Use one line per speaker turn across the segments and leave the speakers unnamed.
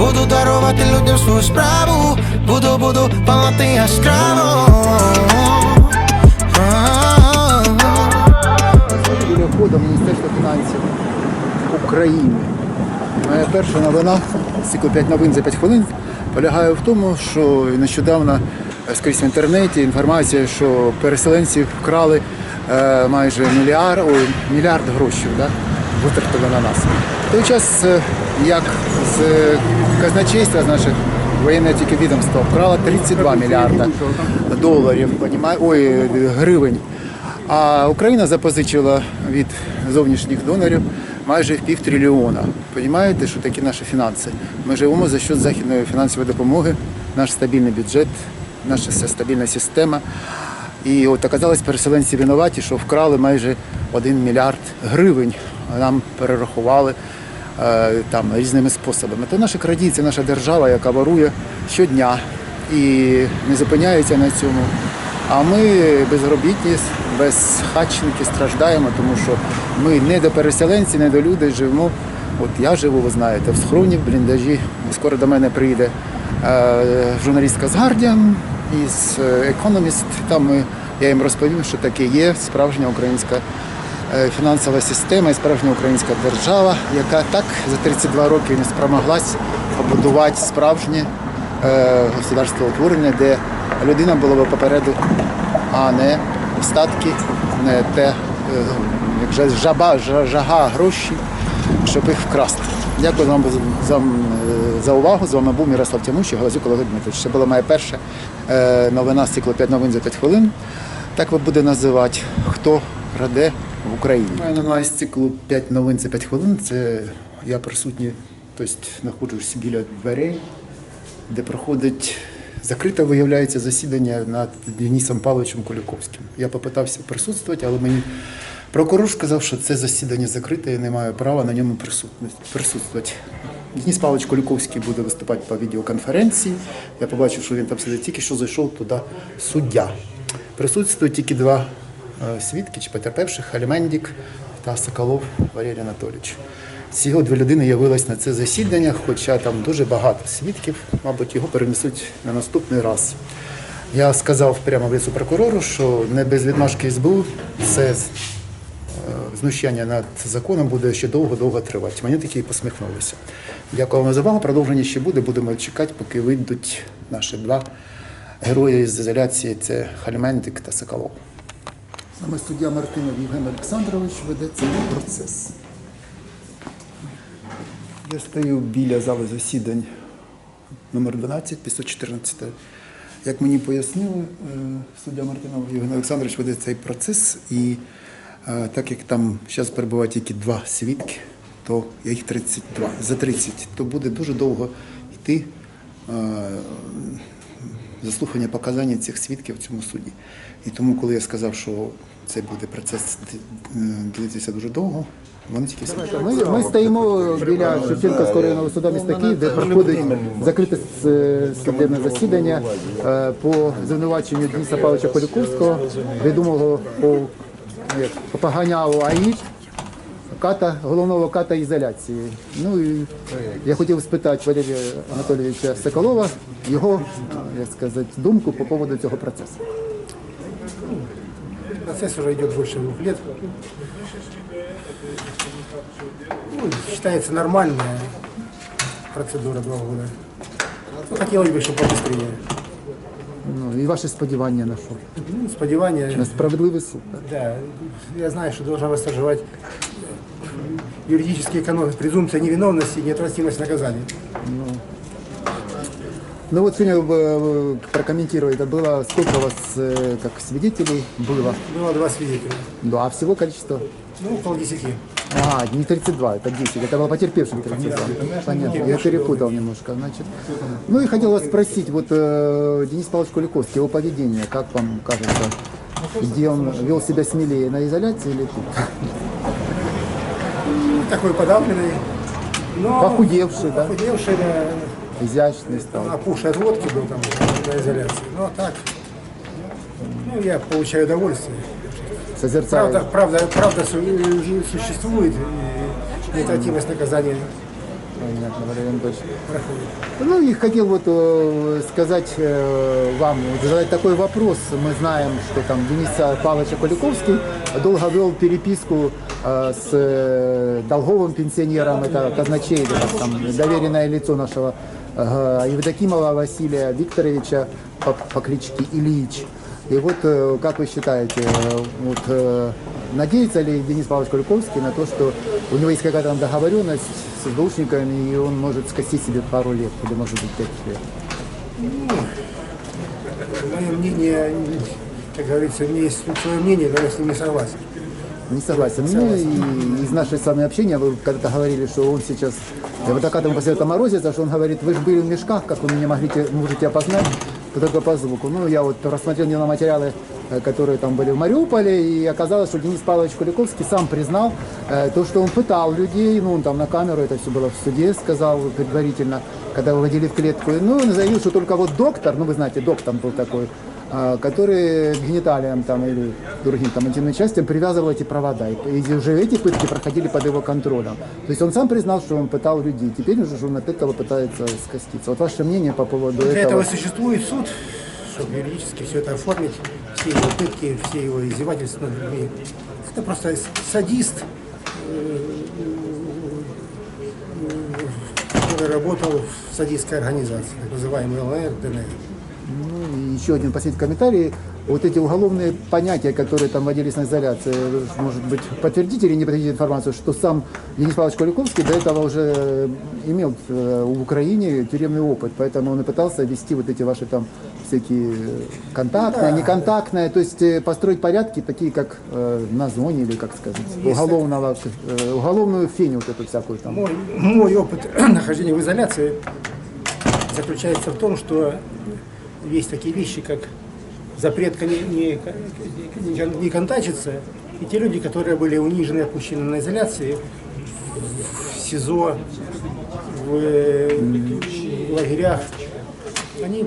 Буду дарувати людям свою справу, буду, буду палати яскраво.
Біля входу в фінансів України. Моя перша новина, циклу 5 новин за 5 хвилин, полягає в тому, що нещодавно е, скрізь в інтернеті інформація, що переселенці вкрали е, майже мільярд, ой, мільярд грошей, да? витратили на нас. В той час, е, як з казначейства з наших воєнне тільки відомство вкрала 32 мільярда доларів, ой, гривень. А Україна запозичила від зовнішніх донорів майже в пів трильйона. Понімаєте, що такі наші фінанси? Ми живемо за счет західної фінансової допомоги, наш стабільний бюджет, наша стабільна система. І от оказалось, переселенці винуваті, що вкрали майже 1 мільярд гривень. Нам перерахували там різними способами. То наші крадії це наша держава, яка ворує щодня і не зупиняється на цьому. А ми безробітні, безхатченики страждаємо, тому що ми не до переселенці, не до людей живемо. От я живу, ви знаєте, в схроні, в бліндажі. Скоро до мене прийде е, журналістка з Guardian із е, Economist. Там ми, я їм розповім, що таке є справжня українська е, фінансова система і справжня українська держава, яка так за 32 роки не спромоглась побудувати справжнє е, государство утворення, де людина була би попереду, а не остатки, не те, е, як жаба, жага, гроші, щоб їх вкрасти. Дякую вам за, за, увагу. З вами був Мирослав Тямущий, Галазюк Олег Дмитрович. Це була моя перша е, новина з циклу 5 новин за 5 хвилин. Так ви буде називати Хто краде в Україні. Новина з циклу 5 новин за 5 хвилин. Це я присутній, тобто знаходжусь біля дверей, де проходить закрите, виявляється, засідання над Денисом Павловичем Куліковським. Я попитався присутствувати, але мені прокурор сказав, що це засідання закрите, я не маю права на ньому присутствувати. Денис Павлович Куліковський буде виступати по відеоконференції. Я побачив, що він там сидить, тільки що зайшов туди суддя. Присутствують тільки два свідки чи потерпевших Алімендік та Соколов Валерій Анатолійович. Ці дві людини явились на це засідання, хоча там дуже багато свідків, мабуть, його перенесуть на наступний раз. Я сказав прямо в прокурору, що не без відмашки СБУ це е, знущання над законом буде ще довго-довго тривати. Мені такі і посміхнулися. Дякую вам за увагу. Продовження ще буде. Будемо чекати, поки вийдуть наші два герої з ізоляції це Хальмендик та Соколов. Саме суддя Мартинов Євген Олександрович веде цей процес. Я стою біля зали засідань номер 12, 514. Як мені пояснили, е, суддя Мартинов Євген Олександрович веде цей процес, і е, так як там зараз перебувають тільки два свідки, то я їх 32, за 30, то буде дуже довго йти е, заслухання показань цих свідків в цьому суді. І тому, коли я сказав, що це буде процес е, длитися дуже довго, вони тільки. Ми, ми стоїмо біля Шевченківського районного суду міста Київ, де проходить закрите е, судебне засідання е, по звинуваченню Дениса Павловича Поліковського, відомого по як, попаганялу АІ, ката, головного ката ізоляції. Ну і я хотів спитати Валерія Анатолійовича Соколова його, як сказати, думку по поводу цього процесу.
Процесс уже идет больше двух лет. Ну, считается нормальная процедура два года. Ну, хотелось бы, чтобы побыстрее.
Ну, і ваші сподівання на що?
Ну, сподівання.
На справедливий суд. так?
Да, я знаю, что должна восторжевать юридический эконом, презумпция невиновности и неотвратимость наказания.
Ну вот сегодня э, прокомментируйте, было сколько у вас э, как свидетелей было?
Было два свидетеля.
Да, а всего количество?
Ну, около десяти.
А, не 32, это 10. Это было потерпевшим 32. Понятно, я перепутал немножко. Значит. Ну и хотел вас спросить, вот э, Денис Павлович Куликовский, его поведение, как вам кажется, где он вел себя смелее, на изоляции или тут?
Такой подавленный. Но
Похудевший, да?
Похудевший, да.
Изящный стал.
Опухший от водки был там на изоляции. А так, ну, я получаю удовольствие.
Созерцая.
Правда, правда, правда су- существует, неотвратимость наказания
Анатольевич.
проходит.
Ну и хотел вот э, сказать э, вам, задать такой вопрос. Мы знаем, что там Денис Павлович Куликовский долго вел переписку э, с долговым пенсионером, это казначей, там доверенное лицо нашего Евдокимова Василия Викторовича по, по кличке Ильич. И вот как вы считаете, вот, надеется ли Денис Павлович Куликовский на то, что у него есть какая-то договоренность с СБУшниками, и он может скостить себе пару лет, или может быть пять лет?
Мое мнение, как говорится, у меня есть свое мнение, но я с ним не согласен.
Не согласен. Ну и из нашей с вами общения вы когда-то говорили, что он сейчас, я вот такая ему после этого морозится, что он говорит, вы же были в мешках, как вы меня могли, можете опознать, только по звуку. Ну, я вот рассмотрел немного материалы, э, которые там были в Мариуполе, и оказалось, что Денис Павлович Куликовский сам признал э, то, что он пытал людей, ну, он там на камеру, это все было в суде, сказал предварительно, когда выводили в клетку. Ну, он заявил, что только вот доктор, ну, вы знаете, доктор был такой, а, который к гениталиям там или другим там интимным частям привязывал эти провода. И, и уже эти пытки проходили под его контролем. То есть он сам признал, что он пытал людей. Теперь уже он от этого пытается скоститься. Вот ваше мнение по поводу
Для
этого?
этого существует суд, чтобы юридически все это оформить, все его пытки, все его издевательства над людьми. Это просто садист, э, который работал в садистской организации, так называемой ЛНР, ДНР.
Ну, и еще один последний комментарий. Вот эти уголовные понятия, которые там вводились на изоляции, может быть, подтвердите или не подтвердите информацию, что сам Денис Павлович Куликовский до этого уже имел э, в Украине тюремный опыт, поэтому он и пытался вести вот эти ваши там всякие контактные, неконтактные, то есть э, построить порядки такие, как э, на зоне или, как сказать, уголовного, э, уголовную феню вот эту всякую там.
Мой, мой опыт нахождения в изоляции заключается в том, что есть такие вещи, как запрет не, не, не, контачиться, и те люди, которые были унижены опущены на изоляции в СИЗО, э, в лагерях, они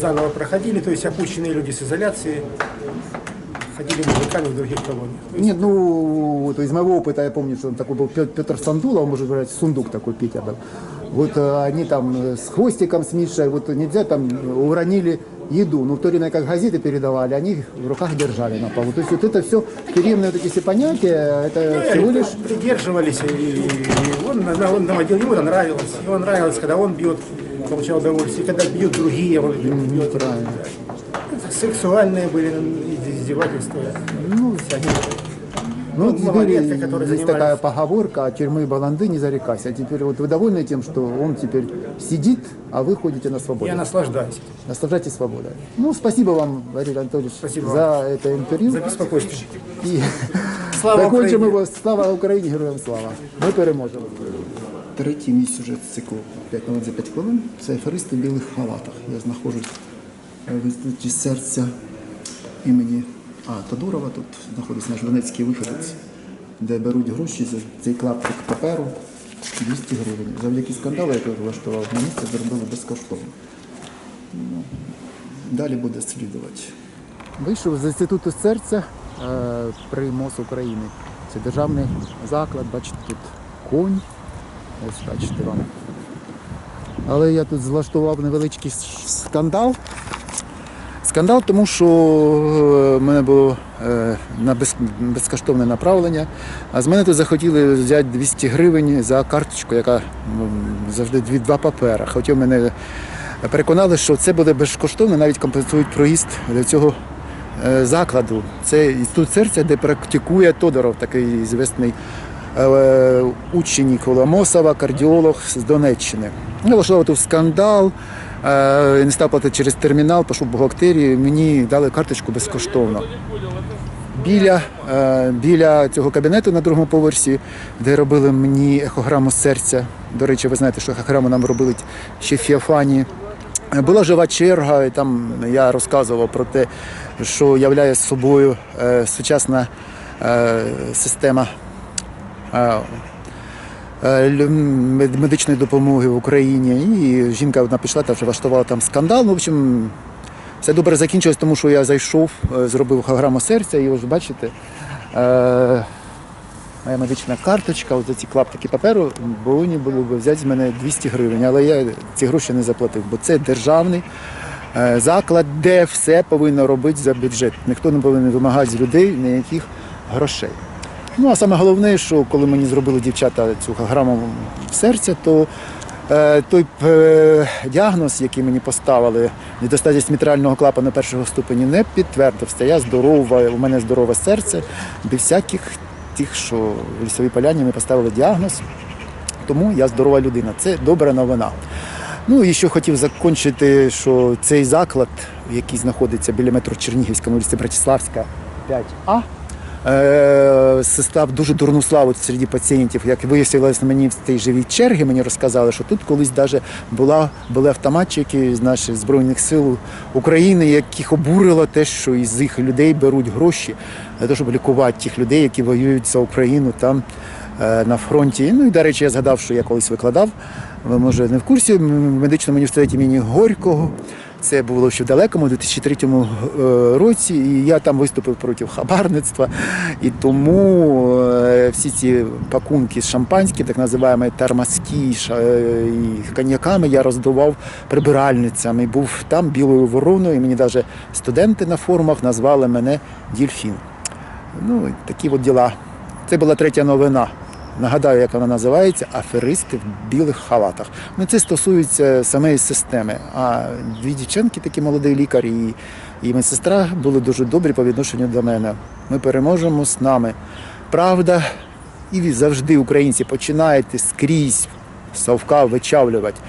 заново проходили, то есть опущенные люди с изоляции ходили мужиками в других колониях.
Нет, ну, вот из моего опыта я помню, что он такой был Пет- Петр Стандулов, может говорить, сундук такой Петя был. Вот э, они там э, с хвостиком, с Мишей, вот нельзя там э, уронили еду, но в то время как газеты передавали, они их в руках держали на полу. То есть вот это все, тюремные вот эти все понятия, это всего лишь...
придерживались, и, и он, на- он наводил, ему это нравилось. Ему нравилось, когда он бьет, получал удовольствие, когда бьют другие, он бьет.
правильно.
Сексуальные были издевательства.
Ну,
всякие.
Ну, вот теперь
малолетки, которые
есть
занимались-
такая поговорка, от тюрьмы баланды не зарекайся. А теперь вот вы довольны тем, что он теперь сидит, а вы ходите на свободу?
Я наслаждаюсь.
Наслаждайтесь свободой. Ну, спасибо вам, Валерий Анатольевич,
Спасибо
за это интервью.
За беспокойство.
І
Слава
закончимо
Україні!
його слава Україні, героям слава. Ми переможемо. Третій мій сюжет з циклу 5 новин за 5 хвилин. Це аферисти в білих халатах. Я знаходжусь в інституті серця імені А. Тодурова. Тут знаходиться наш донецький виходець, де беруть гроші за цей клаптик паперу 200 гривень. Завдяки скандалу, який влаштував на місце, зробили безкоштовно. Ну, Далі буде слідувати. Вийшов з інституту серця е, при МОЗ України. Це державний заклад, бачите, тут конь. Ось бачите вам. Але я тут влаштував невеличкий скандал. Скандал, тому що е, в мене було е, на безкоштовне направлення, а з мене тут захотіли взяти 200 гривень за карточку, яка завжди два папери. Хоча мене переконали, що це буде безкоштовно, навіть компенсують проїзд до цього е, закладу. Це інститут серця, де практикує Тодоров, такий звісний учень Коломосова, кардіолог з Донеччини. Ну, влаштував тут скандал, е, не став платити через термінал, пішов в бухгалтерію, мені дали карточку безкоштовно. Біля, е, біля цього кабінету на другому поверсі, де робили мені ехограму серця. До речі, ви знаєте, що ехограму нам робили ще в Фіафані. Була жива черга, і там я розказував про те, що являє собою е, сучасна е, система е, е, медичної допомоги в Україні. І жінка одна пішла та вже влаштувала там скандал. Ну, в общем, все добре закінчилось, тому що я зайшов, е, зробив хаграму серця, і ось бачите. Е, Моя медична карточка, от ці клаптики паперу повинні були б взяти з мене 200 гривень, але я ці гроші не заплатив, бо це державний е, заклад, де все повинно робити за бюджет. Ніхто не повинен вимагати з людей ніяких грошей. Ну а саме головне, що коли мені зробили дівчата цю граму серця, то е, той е, діагноз, який мені поставили, недостатність мітрального клапану першого ступені, не підтвердився. Я здорова, у мене здорове серце, без всяких тих, що в лісовій поляні мені поставили діагноз. Тому я здорова людина. Це добра новина. Ну і що хотів закінчити, що цей заклад, який знаходиться біля метро Чернігівська, на вулиці Братиславська, 5А, е, став дуже дурну славу серед пацієнтів. Як виявилось мені в цій живій черги, мені розказали, що тут колись даже була, були автоматчики з наших Збройних сил України, яких обурило те, що із їх людей беруть гроші для того, щоб лікувати тих людей, які воюють за Україну там е, на фронті. Ну і до речі, я згадав, що я колись викладав. Ви може не в курсі в медичному університеті імені Горького. Це було ще в далекому, 2003 е, році, і я там виступив проти хабарництва. І тому е, всі ці пакунки з шампанським, так називаємо термоски е, і коньяками, я роздавав прибиральницям. І був там білою вороною. І мені навіть студенти на форумах назвали мене Дільфін. Ну, такі от діла. Це була третя новина. Нагадаю, як вона називається Аферисти в білих халатах. Ну, це стосується самої системи. А дві дівчинки, такі молодий лікар і, і медсестра, були дуже добрі по відношенню до мене. Ми переможемо з нами. Правда, і завжди, українці, починаєте скрізь совка вичавлювати.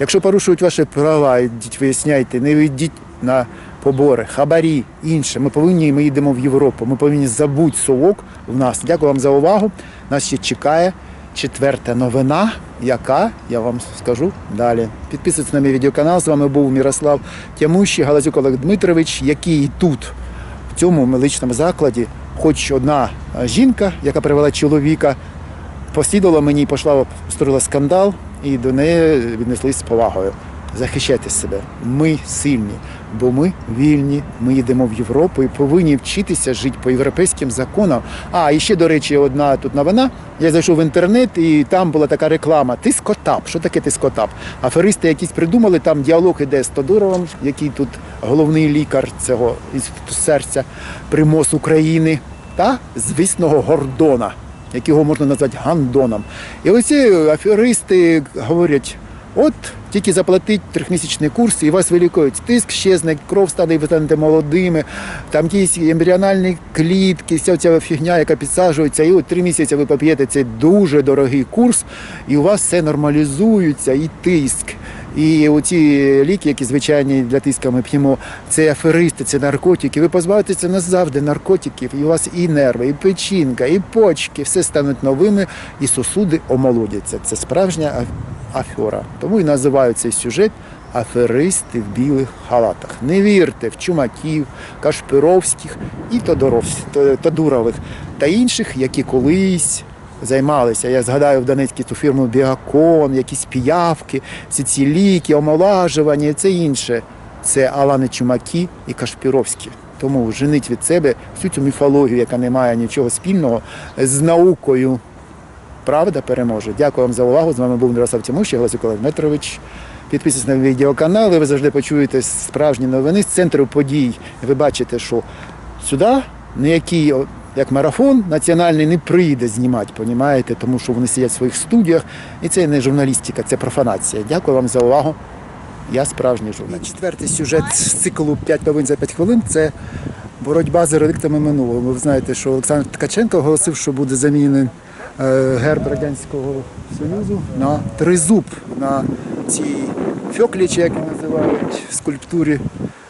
Якщо порушують ваші права, ідіть виясняйте, не йдіть на побори, хабарі, інше. Ми повинні, ми їдемо в Європу. Ми повинні забути совок в нас. Дякую вам за увагу. Нас ще чекає четверта новина, яка я вам скажу далі. Підписуйтесь на мій відеоканал. З вами був Мірослав Тямущий, Галазюк Олег Дмитрович, який тут, в цьому медичному закладі, хоч одна е, жінка, яка привела чоловіка, послідувала мені, пішла, створила скандал, і до неї віднеслись з повагою. Захищайте себе. Ми сильні, бо ми вільні. Ми їдемо в Європу і повинні вчитися жити по європейським законам. А і ще, до речі, одна тут новина. Я зайшов в інтернет, і там була така реклама. Тискотап. Що таке тискотап? Аферисти якісь придумали, там діалог іде з Тодоровим, який тут головний лікар цього інституту серця, примос України, та звісного Гордона якого можна назвати гандоном. І оці аферисти говорять: от тільки заплатить трьохмісячний курс, і вас вилікують. Тиск щезне, кров стане, і ви станете молодими. Там якісь ембріональні клітки, вся ця фігня, яка підсаджується. І от три місяці ви поп'єте цей дуже дорогий курс, і у вас все нормалізується, і тиск. І оці ліки, які звичайні для тиска ми п'ємо, це аферисти, це наркотики. Ви позбавитеся назавжди наркотиків, і у вас і нерви, і печінка, і почки, все стануть новими, і сосуди омолодяться. Це справжня афера. Тому і називають цей сюжет аферисти в білих халатах. Не вірте в чумаків, кашпировських і Тодурових та інших, які колись займалися. Я згадаю в Донецькій ту фірму Біакон, якісь піявки, всі ці ліки, омолажування і це інше. Це Алани Чумаки і Кашпіровські. Тому женить від себе всю цю міфологію, яка не має нічого спільного з наукою. Правда переможе. Дякую вам за увагу. З вами був Мирослав Тимощий, Гласюк Олег Дмитрович. Підписуйтесь на відеоканал, і ви завжди почуєте справжні новини з центру подій. Ви бачите, що сюди ніякий о, як марафон національний не прийде знімати, понімаєте? тому що вони сидять в своїх студіях. І це не журналістика, це профанація. Дякую вам за увагу Я справжній журналіст. Четвертий сюжет з циклу «5 новин за 5 хвилин це боротьба з реліктами минулого. Ви знаєте, що Олександр Ткаченко оголосив, що буде замінений е, герб Радянського Союзу на тризуб на цій фьоклі, чи як її називають, скульптурі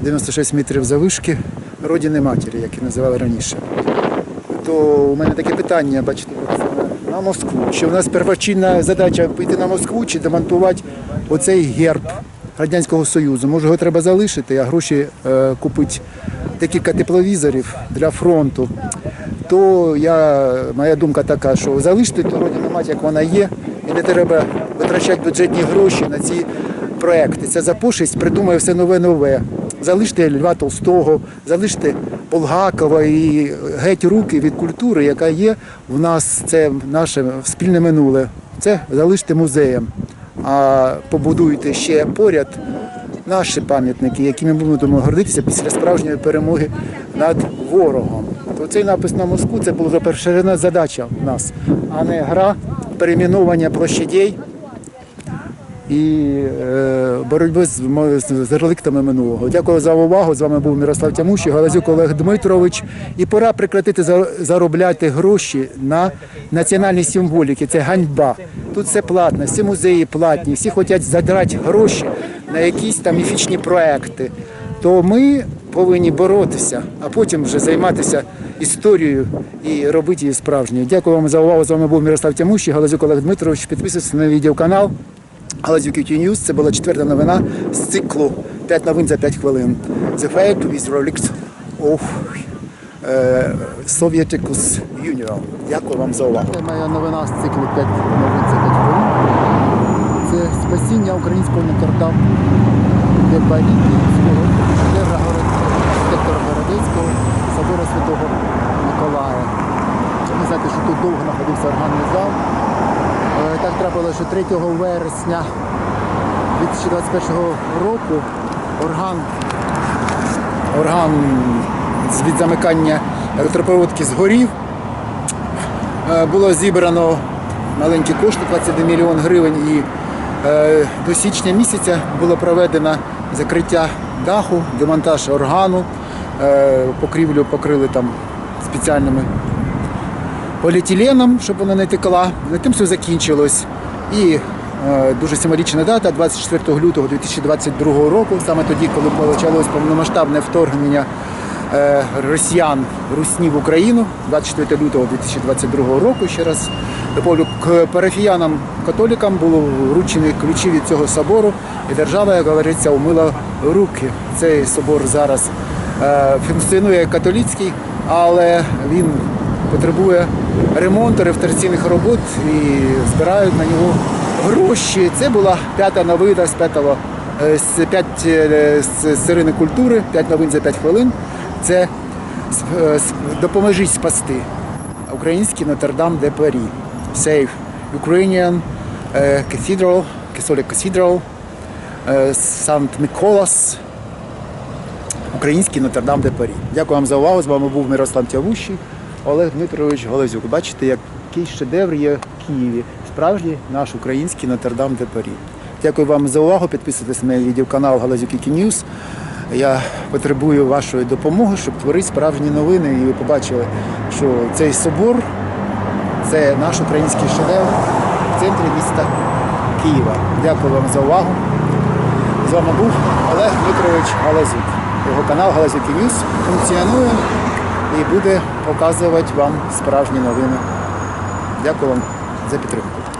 96 метрів завишки родини матері, як її називали раніше. То у мене таке питання, бачите, на Москву. Чи у нас первочинна задача піти на Москву чи демонтувати оцей герб Радянського Союзу? Може його треба залишити, а гроші е, купити декілька тепловізорів для фронту. То я, моя думка така, що залишити ту родину мать, як вона є, і не треба витрачати бюджетні гроші на ці проекти. Це за пошесть придумає все нове нове. Залиште Льва Толстого, залиште Булгакова і геть руки від культури, яка є в нас, це наше спільне минуле. Це залиште музеєм. А побудуйте ще поряд наші пам'ятники, якими ми будемо гордитися після справжньої перемоги над ворогом. То цей напис на Москву це була перша задача в нас, а не гра перейменування площадей і е, боротьби з, з, реліктами минулого. Дякую за увагу. З вами був Мирослав Тямущий, Галазюк Олег Дмитрович. І пора прекратити заробляти гроші на національні символіки. Це ганьба. Тут все платне, всі музеї платні, всі хочуть задрати гроші на якісь там міфічні проекти. То ми повинні боротися, а потім вже займатися історією і робити її справжньою. Дякую вам за увагу. З вами був Мирослав Тямущий, Галазюк Олег Дмитрович. Підписуйтесь на відеоканал. Галазюк QT News. Це була четверта новина з циклу 5 новин за 5 хвилин. The fate with relics of е, Sovieticus Union. Дякую вам за увагу. Це моя новина з циклу 5 новин за 5 хвилин. Це спасіння українського Нотр-Дам, де Парі Київського, архітектора Городецького, собору Святого Миколая. Ви знаєте, що тут довго знаходився органний зал. Так трапилося, що 3 вересня 2021 року орган, орган від замикання електропроводки згорів. Е, Було зібрано маленькі кошти, 21 мільйон гривень, і е, до січня місяця було проведено закриття даху, демонтаж органу, е, покрівлю покрили там спеціальними поліетиленом, щоб вона не текла. На тим все закінчилось. І е, дуже символічна дата 24 лютого 2022 року, саме тоді, коли почалось повномасштабне вторгнення е, росіян русні в Україну, 24 лютого 2022 року. Ще раз к парафіянам католікам було вручені ключі від цього собору, і держава, як говориться, умила руки. Цей собор зараз е, функціонує як католицький, але він потребує ремонту, реставраційних робот і збирають на нього гроші. Це була п'ята новина з п'ятого е, з п'ять е, культури, п'ять новин за п'ять хвилин. Це е, допоможіть спасти український Нотр-Дам де Парі. Save Ukrainian Cathedral, Catholic Cathedral, Сант Миколас, український Нотр-Дам де Парі. Дякую вам за увагу. З вами був Мирослав Тявущий, Олег Дмитрович Голозюк. Бачите, який шедевр є в Києві. Справжній наш український Нотр-Дам де Парі. Дякую вам за увагу. Підписуйтесь на мій відеоканал Галазюк Ньюс. Я потребую вашої допомоги, щоб творити справжні новини. І ви побачили, що цей собор це наш український шедевр в центрі міста Києва. Дякую вам за увагу. З вами був Олег Дмитрович Галазюк. Його канал Галазюк Ньюс функціонує і буде показувати вам справжні новини. Дякую вам за підтримку.